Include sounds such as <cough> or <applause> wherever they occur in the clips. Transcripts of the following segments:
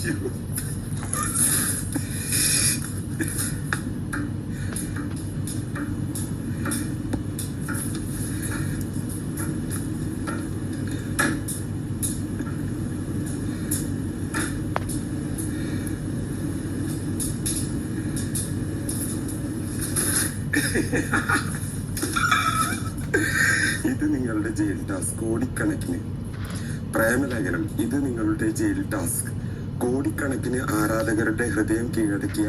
<laughs> ഇത് നിങ്ങളുടെ jail task. കോടിക്കണക്കിന് പ്രേമലേഖനം. ഇത് നിങ്ങളുടെ ജയിൽ ടാസ്ക്. കോടിക്കണക്കിന് ആരാധകരുടെ ഹൃദയം കീഴടക്കിയ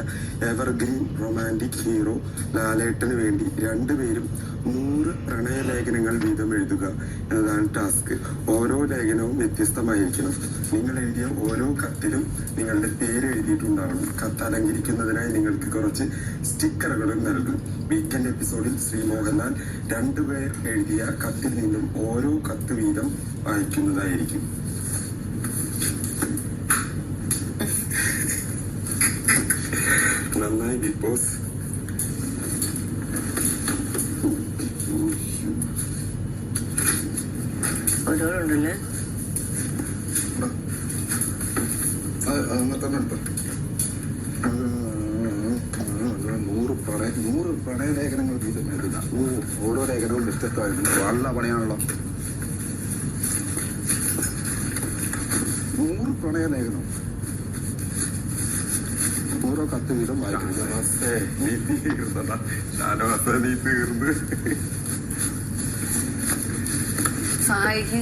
എവർഗ്രീൻ റൊമാന്റിക് ഹീറോ ലാലേട്ടന് വേണ്ടി രണ്ടുപേരും നൂറ് പ്രണയലേഖനങ്ങൾ വീതം എഴുതുക എന്നതാണ് ടാസ്ക് ഓരോ ലേഖനവും വ്യത്യസ്തമായിരിക്കണം. നിങ്ങൾ എഴുതിയ ഓരോ കത്തിലും നിങ്ങളുടെ പേര് എഴുതിയിട്ടുണ്ടാവണം. കത്ത് അലങ്കരിക്കുന്നതിനായി നിങ്ങൾക്ക് കുറച്ച് സ്റ്റിക്കറുകളും നൽകും. വീക്കെൻഡ് എപ്പിസോഡിൽ ശ്രീ മോഹൻലാൽ രണ്ടുപേർ എഴുതിയ കത്തിൽ നിന്നും ഓരോ കത്ത് വീതം വായിക്കുന്നതായിരിക്കും. നന്നായി ബിഗ് ബോസ് ഒരാളുണ്ടല്ലേ നൂറ് പ്രണയ നൂറ് പ്രണയലേഖനങ്ങൾ വീതം എഴുതുക ഓ, ഓരോ ലേഖനവും വ്യത്യസ്തമായിരുന്നു വള്ള പണിയാണല്ലോ. നൂറ് പ്രണയലേഖനം ഓരോ കത്ത് വീതം വായിക്കുന്നത് ഷാനവാസേ, നീ തീർന്നടാ ഷാനവാസേ, നീ തീർന്ന് സഹായിക്ക്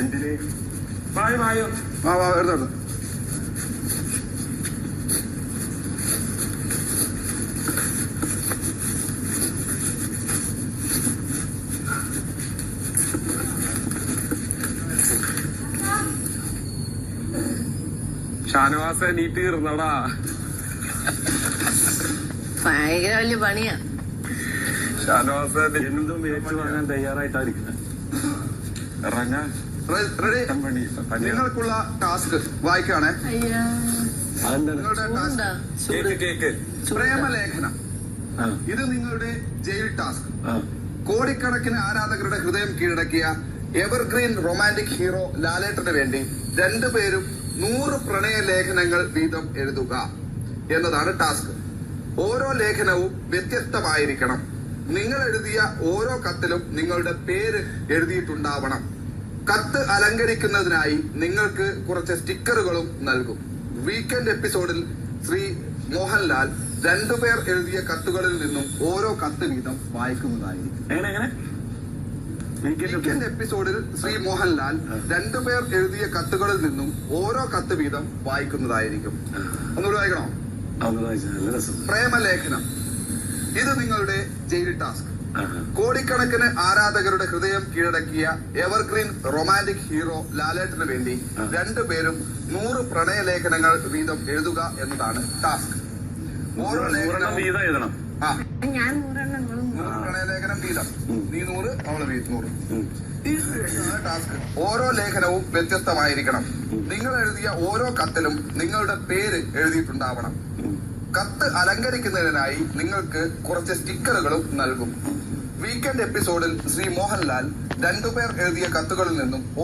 എന്തിന് വായോ വായോ ആ വാ എടുത്തോട്ട് ഷാനവാസേ നീ തീർന്നടാ ഭയങ്കര വലിയ പണിയാ. ഷാനവാസേ എന്തും ഏറ്റു വാങ്ങാൻ തയ്യാറായിട്ടായിരിക്കുന്നത് ഇറങ്ങാൻ നിങ്ങൾക്കുള്ള ടാസ്ക് വായിക്കുകയാണേ അയ്യാ. നിങ്ങളുടെ ടാസ്ക്. Cake cake. പ്രേമലേഖനം. ഇത് നിങ്ങളുടെ ജയിൽ ടാസ്ക്. കോടിക്കണക്കിന് ആരാധകരുടെ ഹൃദയം കീഴടക്കിയ എവർഗ്രീൻ റൊമാന്റിക് ഹീറോ ലാലേട്ടന് വേണ്ടി രണ്ടുപേരും നൂറ് പ്രണയ ലേഖനങ്ങൾ വീതം എഴുതുക എന്നതാണ് ടാസ്ക്. ഓരോ ലേഖനവും വ്യത്യസ്തമായിരിക്കണം. നിങ്ങൾ എഴുതിയ ഓരോ കത്തിലും നിങ്ങളുടെ പേര് എഴുതിയിട്ടുണ്ടാവണം. കത്ത് അലങ്കരിക്കുന്നതിനായി നിങ്ങൾക്ക് കുറച്ച് സ്റ്റിക്കറുകളും നൽകും. വീക്കെൻഡ് എപ്പിസോഡിൽ ശ്രീ മോഹൻലാൽ രണ്ടുപേർ എഴുതിയ കത്തുകളിൽ നിന്നും ഓരോ കത്ത് വീതം വായിക്കുന്നതായിരിക്കും. വീക്കെൻഡ് എപ്പിസോഡിൽ ശ്രീ മോഹൻലാൽ രണ്ടുപേർ എഴുതിയ കത്തുകളിൽ നിന്നും ഓരോ കത്ത് വീതം വായിക്കുന്നതായിരിക്കും. ഒന്നുകൂടി വായിക്കണോ? പ്രേമലേഖനം. ഇത് നിങ്ങളുടെ ജയിൽ ടാസ്ക് കോടിക്കണക്കിന് ആരാധകരുടെ ഹൃദയം കീഴടക്കിയ എവർഗ്രീൻ റൊമാന്റിക് ഹീറോ ലാലേട്ടന് വേണ്ടി. രണ്ടുപേരും നൂറ് പ്രണയലേഖനങ്ങൾ വീതം എഴുതുക എന്നതാണ് ടാസ്ക് ഓരോ വീതം ആ. നീ നൂറ് അവൾ വീ- നൂറ്. ടാസ്ക് ഓരോ ലേഖനവും വ്യത്യസ്തമായിരിക്കണം. നിങ്ങൾ എഴുതിയ ഓരോ കത്തിലും നിങ്ങളുടെ പേര് എഴുതിയിട്ടുണ്ടാവണം. കത്ത് അലങ്കരിക്കുന്നതിനായി നിങ്ങൾക്ക് കുറച്ച് സ്റ്റിക്കറുകളും നൽകും. വീക്കെൻഡ് എപ്പിസോഡിൽ ശ്രീ മോഹൻലാൽ രണ്ടുപേർ എഴുതിയ കത്തുകളിൽ നിന്നും